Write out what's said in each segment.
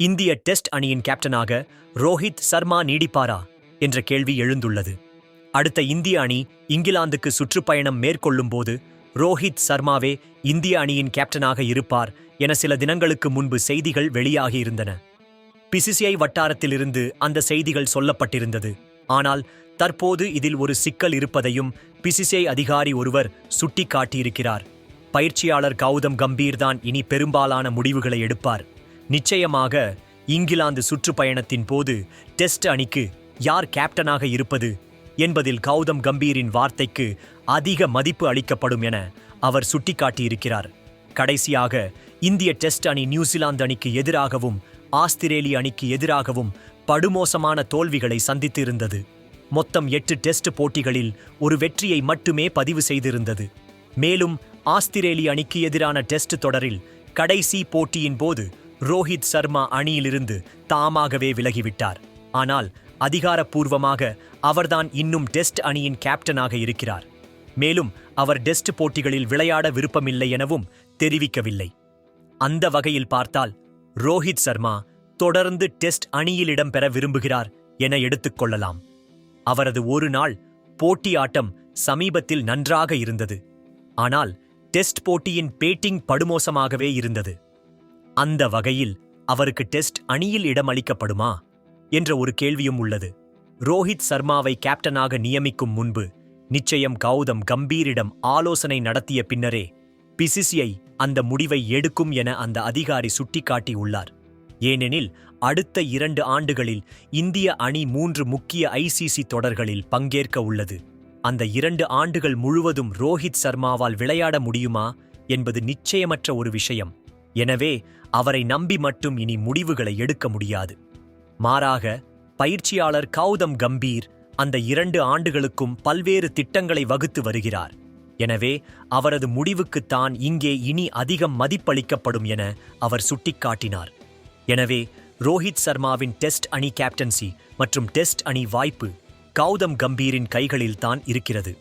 இந்திய டெஸ்ட் அணியின் கேப்டனாக ரோஹித் சர்மா நீடிப்பாரா என்ற கேள்வி எழுந்துள்ளது. அடுத்த இந்திய அணி இங்கிலாந்துக்கு சுற்றுப்பயணம் மேற்கொள்ளும்போது ரோஹித் சர்மாவே இந்திய அணியின் கேப்டனாக இருப்பார் என சில தினங்களுக்கு முன்பு செய்திகள் வெளியாகியிருந்தன. பிசிசிஐ வட்டாரத்திலிருந்து அந்த செய்திகள் சொல்லப்பட்டிருந்தது. ஆனால் தற்போது இதில் ஒரு சிக்கல் இருப்பதையும் பிசிசிஐ அதிகாரி ஒருவர் சுட்டிக்காட்டியிருக்கிறார். பயிற்சியாளர் கௌதம் கம்பீர் தான் இனி பெரும்பாலான முடிவுகளை எடுப்பார். நிச்சயமாக இங்கிலாந்து சுற்றுப்பயணத்தின் போது டெஸ்ட் அணிக்கு யார் கேப்டனாக இருப்பது என்பதில் கௌதம் கம்பீரின் வார்த்தைக்கு அதிக மதிப்பு அளிக்கப்படும் என அவர் சுட்டிக்காட்டியிருக்கிறார். கடைசியாக இந்திய டெஸ்ட் அணி நியூசிலாந்து அணிக்கு எதிராகவும் ஆஸ்திரேலிய அணிக்கு எதிராகவும் படுமோசமான தோல்விகளை சந்தித்திருந்தது. மொத்தம் எட்டு டெஸ்ட் போட்டிகளில் ஒரு வெற்றியை மட்டுமே பதிவு செய்திருந்தது. மேலும் ஆஸ்திரேலிய அணிக்கு எதிரான டெஸ்ட் தொடரில் கடைசி போட்டியின் போது ரோஹித் சர்மா அணியிலிருந்து தாமாகவே விலகிவிட்டார். ஆனால் அதிகாரப்பூர்வமாக அவர்தான் இன்னும் டெஸ்ட் அணியின் கேப்டனாக இருக்கிறார். மேலும் அவர் டெஸ்ட் போட்டிகளில் விளையாட விருப்பமில்லை எனவும் தெரிவிக்கவில்லை. அந்த வகையில் பார்த்தால் ரோஹித் சர்மா தொடர்ந்து டெஸ்ட் அணியில் இடம்பெற விரும்புகிறார் என எடுத்துக்கொள்ளலாம் அவரது ஒரு நாள் போட்டி ஆட்டம் சமீபத்தில் நன்றாக இருந்தது. ஆனால் டெஸ்ட் போட்டியின் பேட்டிங் படுமோசமாகவே இருந்தது. அந்த வகையில் அவருக்கு டெஸ்ட் அணியில் இடமளிக்கப்படுமா என்ற ஒரு கேள்வியும் உள்ளது. ரோஹித் சர்மாவை கேப்டனாக நியமிக்கும் முன்பு நிச்சயம் கௌதம் கம்பீரிடம் ஆலோசனை நடத்திய பின்னரே பிசிசிஐ அந்த முடிவை எடுக்கும் என அந்த அதிகாரி சுட்டிக்காட்டியுள்ளார் ஏனெனில் அடுத்த இரண்டு ஆண்டுகளில் இந்திய அணி மூன்று முக்கிய ஐசிசி தொடர்களில் பங்கேற்க உள்ளது. அந்த இரண்டு ஆண்டுகள் முழுவதும் ரோஹித் சர்மாவால் விளையாட முடியுமா என்பது நிச்சயமற்ற ஒரு விஷயம். எனவே அவரை நம்பி மட்டும் இனி முடிவுகளை எடுக்க முடியாது. மாறாக பயிற்சியாளர் கௌதம் கம்பீர் அந்த இரண்டு ஆண்டுகளுக்கும் பல்வேறு திட்டங்களை வகுத்து வருகிறார். எனவே அவரது முடிவுக்குத்தான் இங்கே இனி அதிகம் மதிப்பளிக்கப்படும் என அவர் சுட்டிக்காட்டினார். எனவே ரோஹித் சர்மாவின் டெஸ்ட் அணி கேப்டன்சி மற்றும் டெஸ்ட் அணி வாய்ப்பு கௌதம் கம்பீரின் கைகளில்தான் இருக்கிறது.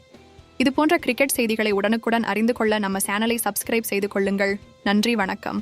இது போன்ற கிரிக்கெட் செய்திகளை உடனுக்குடன் அறிந்து கொள்ள நம்ம சேனலை சப்ஸ்கிரைப் செய்து கொள்ளுங்கள். நன்றி வணக்கம்.